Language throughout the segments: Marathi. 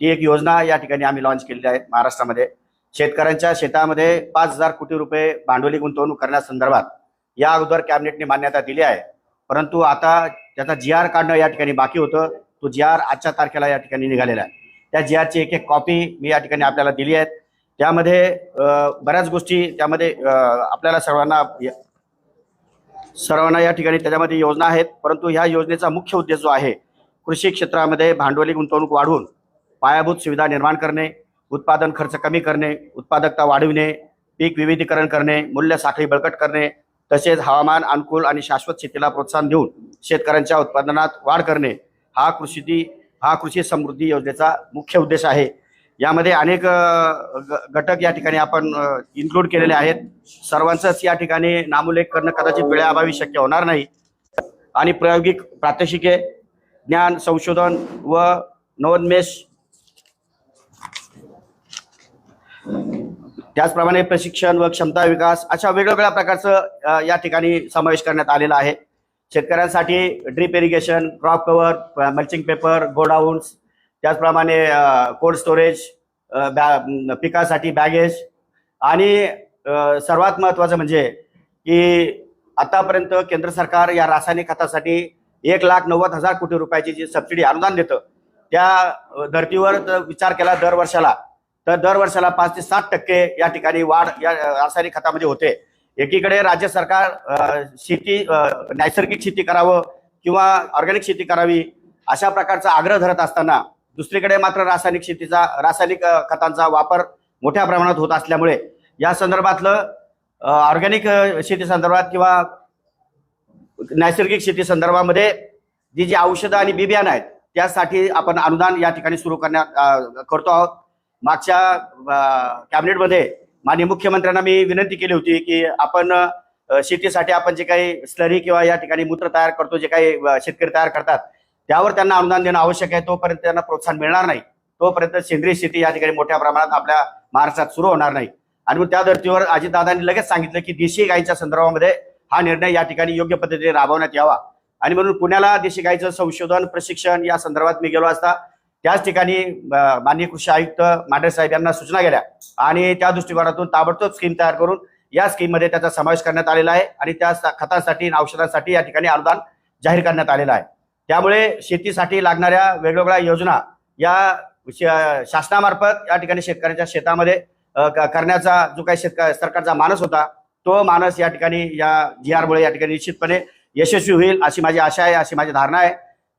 ती एक योजना या ठिकाणी आम्ही लॉन्च केलेली आहे महाराष्ट्रामध्ये. शेतकऱ्यांच्या शेतामध्ये पाच हजार कोटी रुपये भांडवली गुंतवणूक करण्यासंदर्भात या अगोदर कॅबिनेटने मान्यता दिली आहे. परंतु आता त्याचा जी आर काढणं या ठिकाणी बाकी होतं. तो जी आर आजच्या तारखेला या ठिकाणी निघालेला आहे. त्या जी आरची एक एक कॉपी मी या ठिकाणी आपल्याला दिली आहे त्यामध्ये बऱ्याच गोष्टी त्यामध्ये आपल्याला सर्वांना सर्वांना या ठिकाणी त्याच्यामध्ये योजना आहेत. परंतु ह्या योजनेचा मुख्य उद्देश जो आहे कृषी क्षेत्रामध्ये भांडवली गुंतवणूक वाढवून पायाभूत सुविधा निर्माण करणे उत्पादन खर्च कमी करणे उत्पादकता वाढविणे पीक विविधीकरण करणे मूल्य साखळी बळकट करणे तसेच हवामान अनुकूल आणि शाश्वत शेतीला प्रोत्साहन देऊन शेतकऱ्यांच्या उत्पादनात वाढ करणे हा कृषी हा कृषी समृद्धी योजनेचा मुख्य उद्देश आहे. यामध्ये अनेक ग- घटक या ठिकाणी आपण इन्क्लूड केलेले आहेत. सर्वांचंच या ठिकाणी नामोल्लेख करणं कदाचित वेळाअभावी शक्य होणार नाही. आणि प्रायोगिक प्रात्यक्षिके ज्ञान संशोधन व नवोन्मेष त्याचप्रमाणे प्रशिक्षण व क्षमता विकास अशा वेगवेगळ्या प्रकारचं या ठिकाणी समावेश करण्यात आलेला आहे. शेतकऱ्यांसाठी drip irrigation crop cover mulching paper godowns त्याचप्रमाणे कोल्ड स्टोरेज बॅ पिकासाठी बॅगेज आणि सर्वात महत्त्वाचं म्हणजे की आतापर्यंत केंद्र सरकार या रासायनिक खतासाठी एक लाख नव्वद हजार कोटी रुपयाची जी सबसिडी अनुदान देतं त्या धर्तीवर विचार केला दर वर्षाला. तर दर वर्षाला पाच ते सात टक्के या ठिकाणी वाढ या रासायनिक खतामध्ये होते. एकीकडे राज्य सरकार शेती नैसर्गिक शेती करावं किंवा ऑर्गॅनिक शेती करावी अशा प्रकारचा आग्रह धरत असताना दुसरीकडे मात्र रासायनिक शेतीचा रासायनिक खतांचा वापर मोठ्या प्रमाणात होत असल्यामुळे या संदर्भातलं ऑर्गॅनिक शेती संदर्भात किंवा नैसर्गिक शेती संदर्भामध्ये जी जी औषधं आणि बी बियाणं आहेत त्यासाठी आपण अनुदान या ठिकाणी सुरू करण्यात करतो आहोत. मागच्या कॅबिनेटमध्ये माननीय मुख्यमंत्र्यांना मी विनंती केली होती की आपण शेतीसाठी आपण जे काही स्लरी किंवा या ठिकाणी मूत्र तयार करतो जे काही शेतकरी तयार करतात त्यावर त्यांना अनुदान देणं आवश्यक आहे. तोपर्यंत त्यांना प्रोत्साहन मिळणार नाही. तोपर्यंत सेंद्रिय शेती या ठिकाणी मोठ्या प्रमाणात आपल्या महाराष्ट्रात सुरू होणार नाही. आणि मग त्या धर्तीवर अजितदादांनी लगेच सांगितलं की देशी गायीच्या संदर्भामध्ये हा निर्णय या ठिकाणी योग्य पद्धतीने राबवण्यात यावा. आणि म्हणून पुण्याला देशी गायीचं संशोधन प्रशिक्षण या संदर्भात मी गेलो असता त्याच ठिकाणी माननीय कृषी आयुक्त मांढरे साहेब यांना सूचना केल्या आणि त्या दृष्टिकोनातून ताबडतोब स्कीम तयार करून या स्कीममध्ये त्याचा समावेश करण्यात आलेला आहे आणि त्या खतांसाठी खतासाठी आणि या ठिकाणी अनुदान जाहीर करण्यात आलेलं आहे. त्यामुळे शेतीसाठी लागणाऱ्या वेगवेगळ्या योजना या श- शासनामार्फत या ठिकाणी शेतकऱ्यांच्या शेतामध्ये करण्याचा जो काही शेतक सरकारचा मानस होता तो मानस या ठिकाणी या जी आरमुळे या ठिकाणी निश्चितपणे यशस्वी होईल अशी माझी आशा आहे अशी माझी धारणा आहे.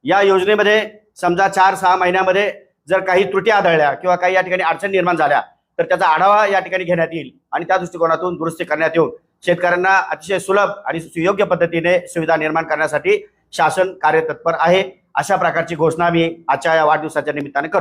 या योजनेमध्ये समजा चार सहा महिन्यामध्ये जर काही त्रुटी आढळल्या किंवा काही या ठिकाणी अडचणी निर्माण झाल्या तर त्याचा आढावा या ठिकाणी घेण्यात येईल आणि त्या दृष्टिकोनातून दुरुस्ती करण्यात येऊन शेतकऱ्यांना अतिशय सुलभ आणि सुयोग्य पद्धतीने सुविधा निर्माण करण्यासाठी शासन कार्यतत्पर आहे. अशा प्रकारची घोषणा मी आजच्या या वाढदिवसाच्या निमित्ताने करतो.